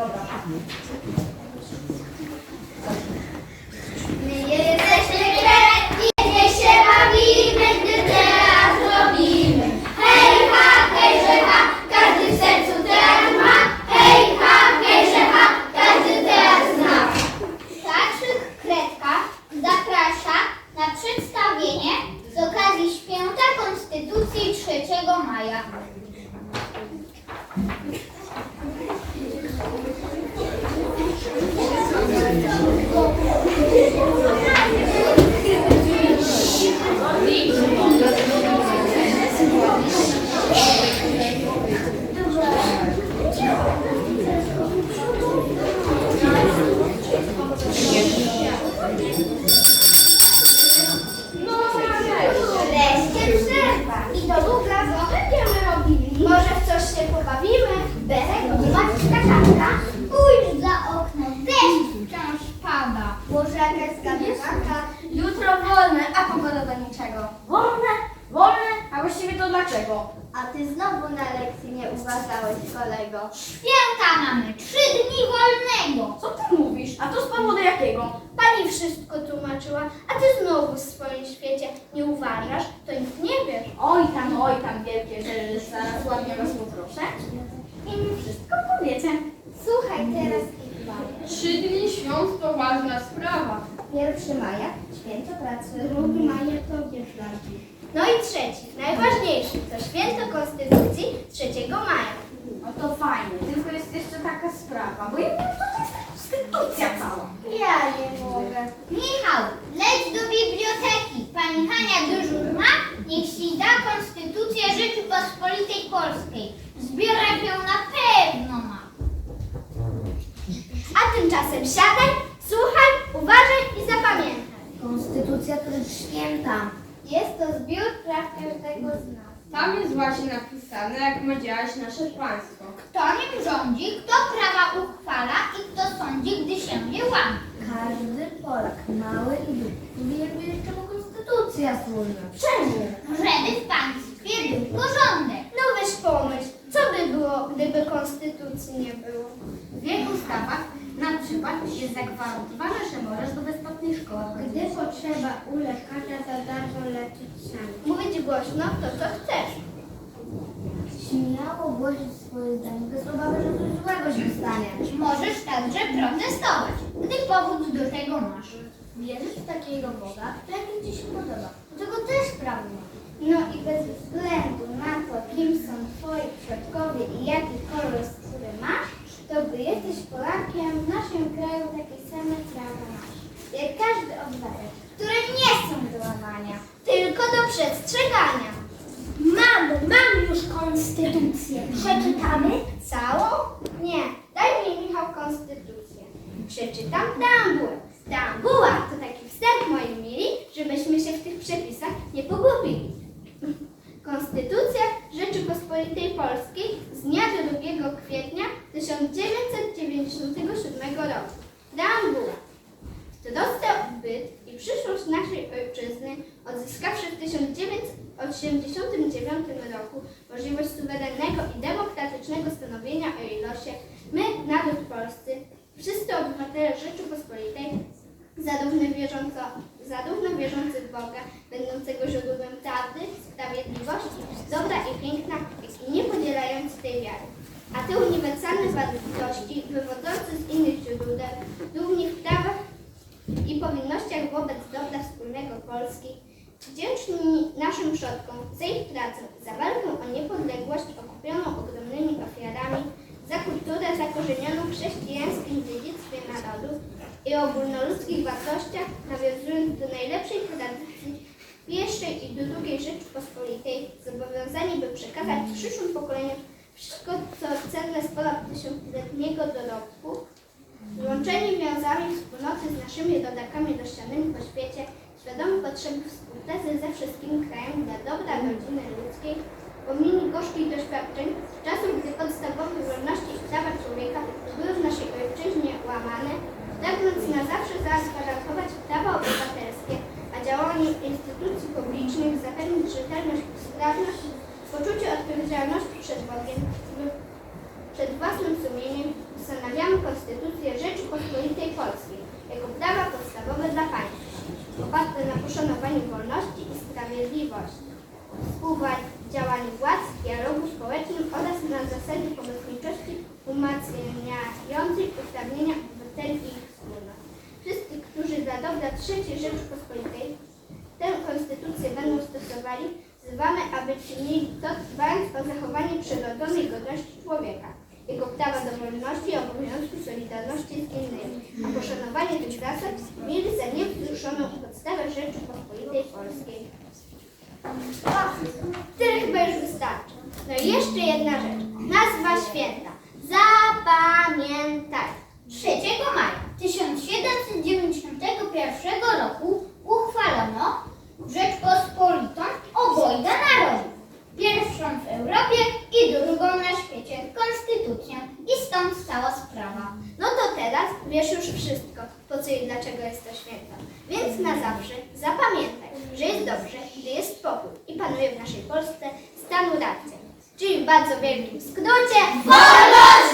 Dobra. My jesteśmy kredki, gdzie się bawimy, gdy teatr robimy. Hej ha, hej że ha, każdy w sercu teatr ma. Hej ha, hej że ha, każdy teatr zna. Teatrzyk Kredka zaprasza na przedstawienie z okazji święta Konstytucji 3 maja. To długa, co będziemy robili? Może w coś się pobawimy? Berek, masz skakanka? Pójdź za okno, deszcz wciąż pada. Może jakaś zgadywanka? Jutro wolne, a pogoda do niczego. Wolne? Wolne? A właściwie to dlaczego? A ty znowu na lekcji nie uważałeś, kolego. Święta mamy, trzy dni wolnego. Co ty mówisz? A to z powodu jakiego? Pani wszystko tłumaczyła, a ty znowu w swoim świecie nie uważasz, to nic nie wiesz. Oj tam, oj tam, wielkie rzeczy, zaraz ładnie was poproszę. I mi wszystko powiecie. Słuchaj teraz bawię. Trzy dni świąt to ważna sprawa. 1 maja, święto pracy. 2 maja to wieszlarki. No i trzeci, najważniejszy, to święto Konstytucji 3 maja. No to fajnie, tylko jest jeszcze taka sprawa, bo ja wiem, co to jest konstytucja cała. Ja nie mogę. Michał, leć do biblioteki. Pani Hania dyżur ma, niech ci da Konstytucję Rzeczypospolitej Polskiej. Zbierać ją na pewno ma. A tymczasem siadaj, słuchaj, uważaj i zapamiętaj. Konstytucja to jest święta. Jest to zbiór praw każdego z nas. Tam jest właśnie napisane, jak ma działać nasze państwo. Kto nim rządzi, kto prawa uchwala i kto sądzi, gdy się je łamie. Każdy Polak, mały i duży, wiedzieć, czemu konstytucja służy. Czemu? Żeby w państwie był porządek. No weź pomyśl, co by było, gdyby konstytucji nie było? W wielu ustawach przykład jest zagwarantowane, że możesz do bezpłatnej szkoły Gdy potrzeba u lekarza za darmo leczyć sami. Mówić głośno to, co chcesz. Śmiało głosić swoje zdanie, bez obawy, że coś złego się stanie. Możesz także protestować, gdy powód do tego masz. Wierzysz w takiego Boga, jaki ci się podoba. Do tego też prawo ma. No i bez względu na to, kim są twoi przodkowie i jaki kolor skóry masz, to gdy jesteś Polakiem, w naszym kraju takie same prawa masz. Jak które nie są do łamania, tylko do przestrzegania. Mamo, mam już konstytucję. Przeczytamy? Całą? Nie. Daj mi Michał konstytucję. Przeczytam preambułę. Preambuła to taki wstęp, moi mili, żebyśmy się w tych przepisach nie pogubili. Konstytucja Rzeczypospolitej Polskiej z dnia 2 kwietnia 1997 roku. Preambuła. I przyszłość naszej ojczyzny, odzyskawszy w 1989 roku możliwość suwerennego i demokratycznego stanowienia o jej losie, my, naród polscy, wszyscy obywatele Rzeczypospolitej, zarówno, wierząco, zarówno wierzący w Boga, będącego źródłem prawdy, sprawiedliwości, dobra i piękna, jak i nie podzielający tej wiary. A te uniwersalne wartości, wywodzące z innych źródeł, równie w prawach i powinnościach wobec dobra wspólnego Polski, wdzięczni naszym przodkom za ich pracę, za walkę o niepodległość okupioną ogromnymi ofiarami, za kulturę zakorzenioną w chrześcijańskim dziedzictwie narodu i ogólnoludzkich wartościach, nawiązując do najlepszej tradycji pierwszej i drugiej Rzeczypospolitej, zobowiązani by przekazać przyszłym pokoleniom wszystko, co cenne z ponad tysiącletniego dorobku, Złączeni wiązami wspólnoty z naszymi rodakami rozsianymi po świecie, świadomi potrzeby współpracy ze wszystkimi krajami dla dobra rodziny ludzkiej, pomimo gorzkich doświadczeń, czasów, gdy podstawowe wolności i prawa człowieka były w naszej ojczyźnie łamane, pragnąc na zawsze zagwarantować prawa obywatelskie, a działaniu instytucji publicznych zapewnić rzetelność i sprawność, poczucie odpowiedzialności przed Bogiem, przed własnym sumieniem, Ustanawiamy Konstytucję Rzeczypospolitej Polskiej jako prawa podstawowe dla państwa, oparte na poszanowaniu wolności i sprawiedliwości, współdziałaniu władz, dialogu społecznym oraz na zasadzie pomocniczości umacniającej uprawnienia obywateli i ich wspólnot. Wszyscy, którzy dla dobra III Rzeczypospolitej tę konstytucję będą stosowali, wzywamy, aby czynili to, dbając o zachowanie przyrodzonej godności człowieka jego prawa do wolności i obowiązku solidarności z innymi, a poszanowanie tych zasad mieli za niewzruszoną podstawę Rzeczypospolitej Polskiej. Och, tyle chyba już wystarczy. No i jeszcze jedna rzecz. Nazwa święta. Zapamiętaj. 3 maja 1791 roku uchwalono Rzeczpospolitą obojga narodów. Pierwszą w Europie i drugą na świecie konstytucję. I stąd cała sprawa. No to teraz wiesz już wszystko, po co i dlaczego jest to święto. Więc na zawsze zapamiętaj, że jest dobrze, gdy jest spokój i panuje w naszej Polsce stan racja. Czyli w bardzo wielkim skrócie wolność